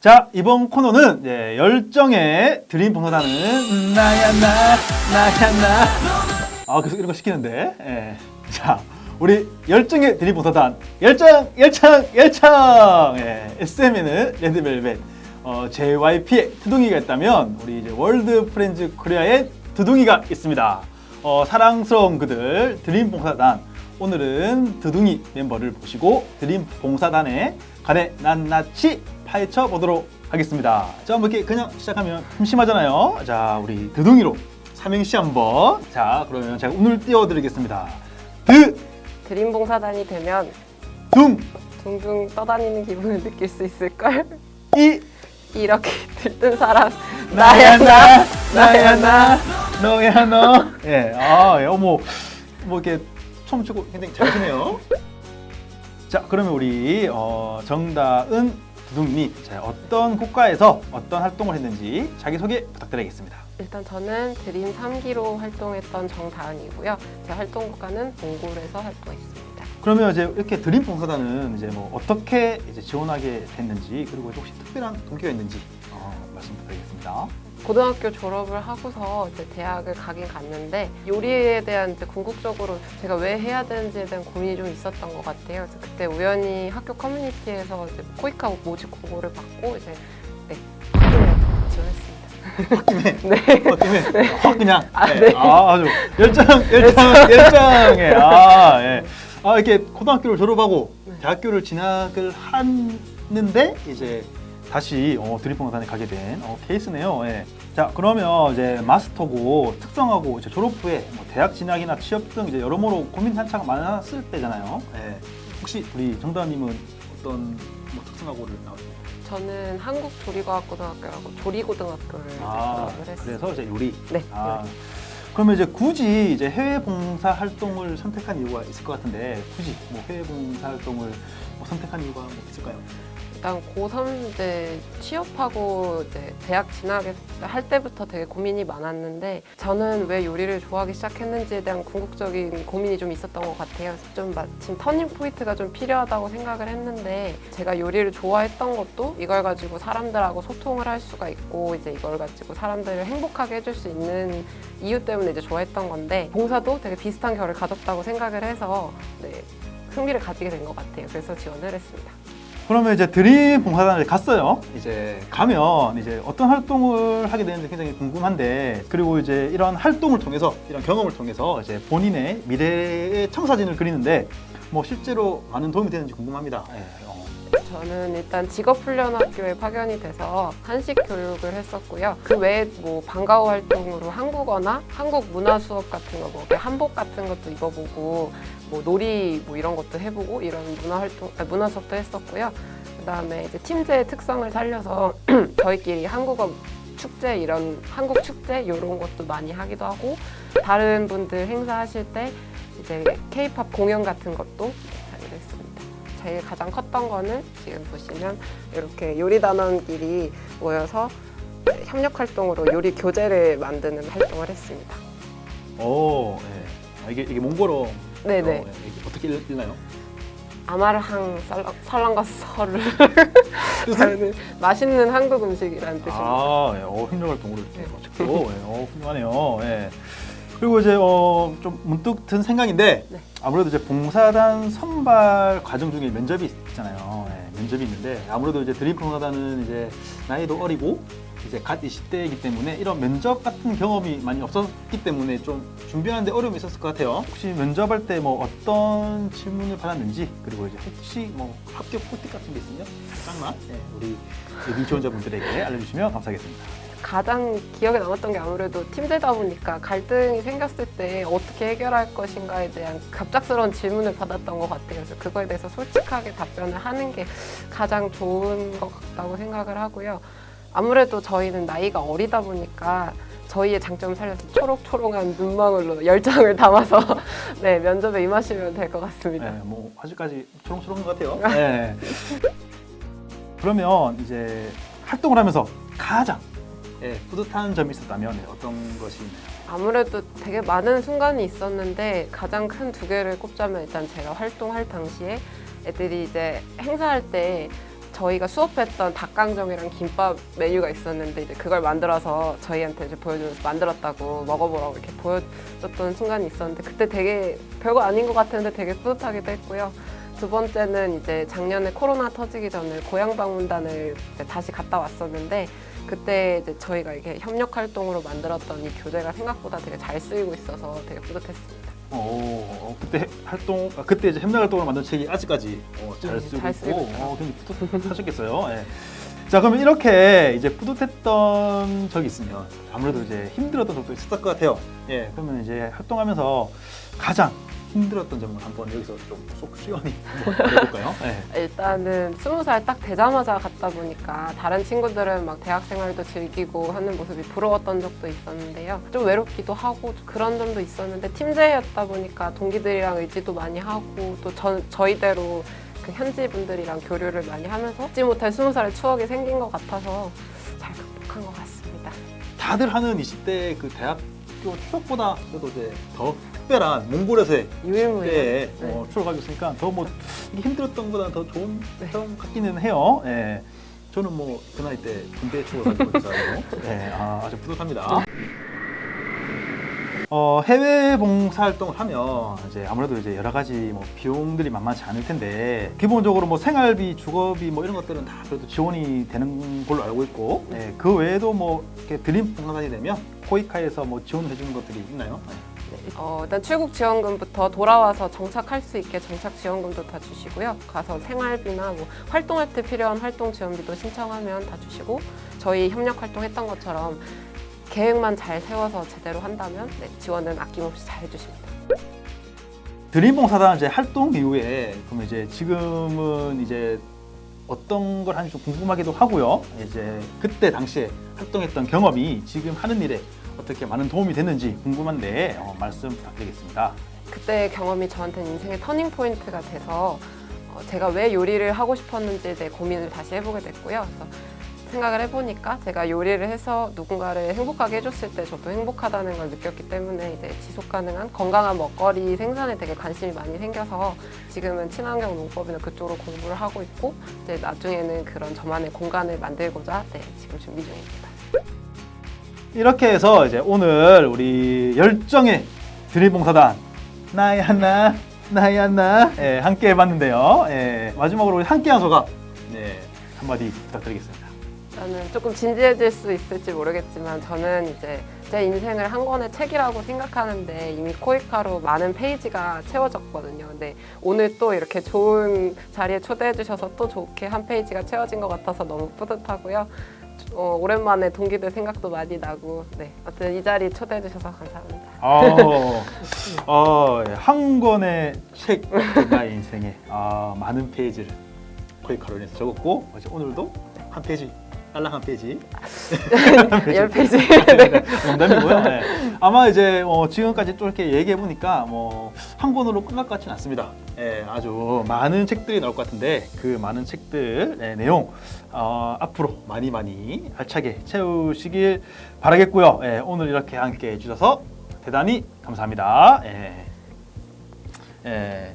자 이번 코너는 예, 열정의 드림 봉사단은 나야 나 나야 나아 계속 이런 거 시키는데. 예. 자 우리 열정의 드림 봉사단. 열정 열정 열정 예. SM에는 레드벨벳. 어, JYP의 두둥이가 있다면 우리 이제 월드 프렌즈 코리아의 두둥이가 있습니다. 어, 사랑스러운 그들 드림 봉사단. 오늘은 두둥이 멤버를 보시고 드림 봉사단의 간의 낱낱이 파헤쳐 보도록 하겠습니다. 자, 뭐 이렇게 그냥 시작하면 심심하잖아요. 자, 우리 두둥이로 삼행시 한번. 자, 그러면 제가 운을 띄워드리겠습니다. 드, 드림 봉사단이 되면 둥, 둥둥 떠다니는 기분을 느낄 수 있을걸? 이, 이렇게 들뜬 사람 나야 나, 나야 나, 너야 너. 예, 아, 예, 어머, 뭐 이렇게 춤 추고 굉장히 잘하시네요. 자, 그러면 우리 어, 정다은 두둥님, 자, 어떤 국가에서 어떤 활동을 했는지 자기 소개 부탁드리겠습니다. 일단 저는 드림 3기로 활동했던 정다은이고요. 제 활동 국가는 몽골에서 활동했습니다. 그러면 이제 이렇게 드림 봉사단은 이제 뭐 어떻게 이제 지원하게 됐는지 그리고 혹시 특별한 동기가 있는지 어, 말씀 부탁드리겠습니다. 고등학교 졸업을 하고서 이제 대학을 가긴 갔는데 요리에 대한 이제 궁극적으로 제가 왜 해야 되는지에 대한 고민이 좀 있었던 것 같아요. 그래서 그때 우연히 학교 커뮤니티에서 이제 코이카 모집 공고를 받고 이제 네 지원했습니다. 홧김에 네. 홧김에 확 그냥 아, 예. 네. 아, 아주 열정 열정 열정에 아 예. 아 이렇게 고등학교를 졸업하고 네. 대학교를 진학을 했는데 이제 다시 어, 드림봉사단에 가게 된 어, 케이스네요. 예. 자 그러면 이제 마스터고 특성하고 이제 졸업 후에 뭐 대학 진학이나 취업 등 이제 여러모로 고민 한창 많았을 때잖아요. 예. 혹시 우리 정다은님은 어떤 뭐 특성하고를 나왔나요? 저는 한국조리과학고등학교라고 조리고등학교를 아 졸업을 했어요. 그래서 이제 요리. 네. 아, 그러면 이제 굳이 이제 해외 봉사 활동을 선택한 이유가 있을 것 같은데 굳이 뭐 해외 봉사 활동을 뭐 선택한 이유가 뭐 있을까요? 일단 고3 이제 취업하고 이제 대학 진학할 때부터 되게 고민이 많았는데 저는 왜 요리를 좋아하기 시작했는지에 대한 궁극적인 고민이 좀 있었던 것 같아요. 좀 마침 터닝 포인트가 좀 필요하다고 생각을 했는데 제가 요리를 좋아했던 것도 이걸 가지고 사람들하고 소통을 할 수가 있고 이제 이걸 가지고 사람들을 행복하게 해줄 수 있는 이유 때문에 이제 좋아했던 건데 봉사도 되게 비슷한 결을 가졌다고 생각을 해서 네, 흥미를 가지게 된 것 같아요. 그래서 지원을 했습니다. 그러면 이제 드림 봉사단을 갔어요. 이제 가면 이제 어떤 활동을 하게 되는지 굉장히 궁금한데 그리고 이제 이런 활동을 통해서 이런 경험을 통해서 이제 본인의 미래의 청사진을 그리는데 뭐 실제로 많은 도움이 되는지 궁금합니다. 예, 어. 저는 일단 직업훈련학교에 파견이 돼서 한식 교육을 했었고요. 그 외에 뭐 방과후 활동으로 한국어나 한국 문화 수업 같은 거, 뭐 한복 같은 것도 입어보고, 뭐 놀이 뭐 이런 것도 해보고 이런 문화 활동, 아, 문화 수업도 했었고요. 그다음에 이제 팀제의 특성을 살려서 저희끼리 한국어 축제 이런 한국 축제 이런 것도 많이 하기도 하고 다른 분들 행사하실 때 이제 K-팝 공연 같은 것도. 제일 가장 컸던 거는 지금 보시면 이렇게 요리 단원끼리 모여서 협력 활동으로 요리 교재를 만드는 활동을 했습니다. 오, 예. 아, 이게 이게 몽골어 네네. 어, 예. 이게 어떻게 읽- 읽나요? 아마르항 설렁, 설렁과 설을 저는 맛있는 한국 음식이라는 뜻입니다. 아, 예. 어, 협력 활동으로 이렇게 네. 찍고, 예. 어, 훌륭하네요. 예. 그리고 이제 어, 좀 문득 든 생각인데 네. 아무래도 이제 봉사단 선발 과정 중에 면접이 있잖아요. 예, 면접이 있는데 아무래도 이제 드림 봉사단은 이제 나이도 어리고 이제 갓 20대이기 때문에 이런 면접 같은 경험이 많이 없었기 때문에 좀 준비하는데 어려움이 있었을 것 같아요. 혹시 면접할 때 뭐 어떤 질문을 받았는지 그리고 이제 혹시 뭐 합격 꿀팁 같은 게 있으면 잠깐만 네, 우리 예비 지원자분들에게 알려주시면 감사하겠습니다. 가장 기억에 남았던 게 아무래도 팀되다 보니까 갈등이 생겼을 때 어떻게 해결할 것인가에 대한 갑작스러운 질문을 받았던 것 같아요. 그래서 그거에 대해서 솔직하게 답변을 하는 게 가장 좋은 것 같다고 생각을 하고요. 아무래도 저희는 나이가 어리다 보니까 저희의 장점을 살려서 초록초록한 눈망울로 열정을 담아서 네, 면접에 임하시면 될 것 같습니다. 네, 뭐 아직까지 초롱초롱한 것 같아요. 네. 그러면 이제 활동을 하면서 가장 예, 뿌듯한 점이 있었다면 네, 어떤 것이 있나요? 아무래도 되게 많은 순간이 있었는데 가장 큰 두 개를 꼽자면 일단 제가 활동할 당시에 애들이 이제 행사할 때 저희가 수업했던 닭강정이랑 김밥 메뉴가 있었는데 이제 그걸 만들어서 저희한테 이제 보여주면서 만들었다고 먹어보라고 이렇게 보여줬던 순간이 있었는데 그때 되게 별거 아닌 것 같았는데 되게 뿌듯하기도 했고요. 두 번째는 이제 작년에 코로나 터지기 전에 고향 방문단을 다시 갔다 왔었는데 그때 이제 저희가 이렇게 협력 활동으로 만들었던 이 교재가 생각보다 되게 잘 쓰이고 있어서 되게 뿌듯했습니다. 오, 어, 그때 활동, 아, 그때 이제 협력 활동을 만든 책이 아직까지 어, 잘 네, 쓰고 잘 있고, 있어요. 어, 굉장히 뿌듯하셨겠어요. 예. 자, 그러면 이렇게 이제 뿌듯했던 적이 있으면 아무래도 이제 힘들었던 적도 있었을 것 같아요. 예, 그러면 이제 활동하면서 가장 힘들었던 점을 한번 여기서 좀 속 시원히 해볼까요? 예. 일단은 스무 살 딱 되자마자 갔다 보니까 다른 친구들은 막 대학 생활도 즐기고 하는 모습이 부러웠던 적도 있었는데요. 좀 외롭기도 하고 그런 점도 있었는데 팀제였다 보니까 동기들이랑 의지도 많이 하고 또 저, 저희대로 그 현지 분들이랑 교류를 많이 하면서 잊지 못할 스무 살의 추억이 생긴 것 같아서 잘 극복한 것 같습니다. 다들 하는 20대 그 대학 교 추억보다 그래도 이제 더 특별한 몽골에서의 유일무이한. 때 네. 어, 추억을 가지고 있으니까 더 뭐 힘들었던 것보다 더 좋은 네. 점 같기는 해요. 예. 저는 뭐 그 나이 때 군대 추억을 가지고 있어서 네, 아, 아주 뿌듯합니다. 어, 해외 봉사 활동을 하면 이제 아무래도 이제 여러 가지 뭐 비용들이 만만치 않을 텐데 기본적으로 뭐 생활비, 주거비 뭐 이런 것들은 다 그래도 지원이 되는 걸로 알고 있고 예, 그 외에도 뭐 이렇게 드림 봉사단이 되면 코이카에서 뭐 지원해 주는 것들이 있나요? 어, 일단 출국 지원금부터 돌아와서 정착할 수 있게 정착 지원금도 다 주시고요. 가서 생활비나 뭐 활동할 때 필요한 활동 지원비도 신청하면 다 주시고 저희 협력 활동했던 것처럼 계획만 잘 세워서 제대로 한다면 네, 지원은 아낌없이 잘 해주십니다. 드림봉사단 이제 활동 이후에 그럼 이제 지금은 이제 어떤 걸 하는지 좀 궁금하기도 하고요. 이제 그때 당시에 활동했던 경험이 지금 하는 일에 어떻게 많은 도움이 됐는지 궁금한데 어, 말씀 부탁드리겠습니다. 그때 경험이 저한테는 인생의 터닝 포인트가 돼서 어, 제가 왜 요리를 하고 싶었는지에 대해 고민을 다시 해보게 됐고요. 그래서 생각을 해보니까 제가 요리를 해서 누군가를 행복하게 해줬을 때 저도 행복하다는 걸 느꼈기 때문에 이제 지속 가능한 건강한 먹거리 생산에 되게 관심이 많이 생겨서 지금은 친환경 농법이나 그쪽으로 공부를 하고 있고 이제 나중에는 그런 저만의 공간을 만들고자 네, 지금 준비 중입니다. 이렇게 해서 이제 오늘 우리 열정의 드림봉사단 나야 나 나야 나 예, 함께 해봤는데요. 예, 마지막으로 우리 함께한 소감 네, 한마디 부탁드리겠습니다. 저는 조금 진지해질 수 있을지 모르겠지만 저는 이제 제 인생을 한 권의 책이라고 생각하는데 이미 코이카로 많은 페이지가 채워졌거든요. 근데 오늘 또 이렇게 좋은 자리에 초대해 주셔서 또 좋게 한 페이지가 채워진 것 같아서 너무 뿌듯하고요. 어, 오랜만에 동기들 생각도 많이 나고 네, 어쨌든 이 자리 초대해 주셔서 감사합니다. 어, 어, 예, 한 권의 책 나의 인생에 아, 많은 페이지를 코이카로 인해서 적었고 오늘도 한 페이지 딸랑 한 페이지 열 페이지. 네, 농담이고요. 네. 아마 이제 어, 지금까지 또 이렇게 얘기해 보니까 뭐 한 권으로 끝날 것 같지는 않습니다. 예, 아주 많은 책들이 나올 것 같은데 그 많은 책들 의 내용 어, 앞으로 많이 많이 알차게 채우시길 바라겠고요. 예, 오늘 이렇게 함께 해주셔서 대단히 감사합니다. 예. 예.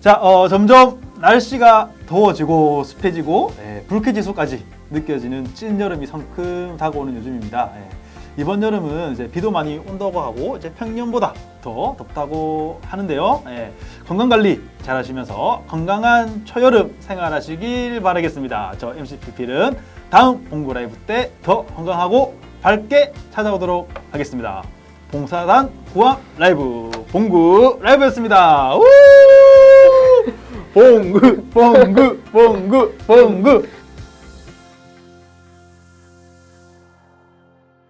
자, 어, 점점 날씨가 더워지고 습해지고 예, 불쾌지수까지 느껴지는 찐 여름이 성큼 다가오는 요즘입니다. 예. 이번 여름은 이제 비도 많이 온다고 하고 이제 평년보다 더 덥다고 하는데요. 예, 건강 관리 잘 하시면서 건강한 초여름 생활하시길 바라겠습니다. 저 MC PP는 다음 봉구 라이브 때 더 건강하고 밝게 찾아오도록 하겠습니다. 봉사단 구함 라이브 봉구 라이브였습니다. 우! 봉구 봉구 봉구 봉구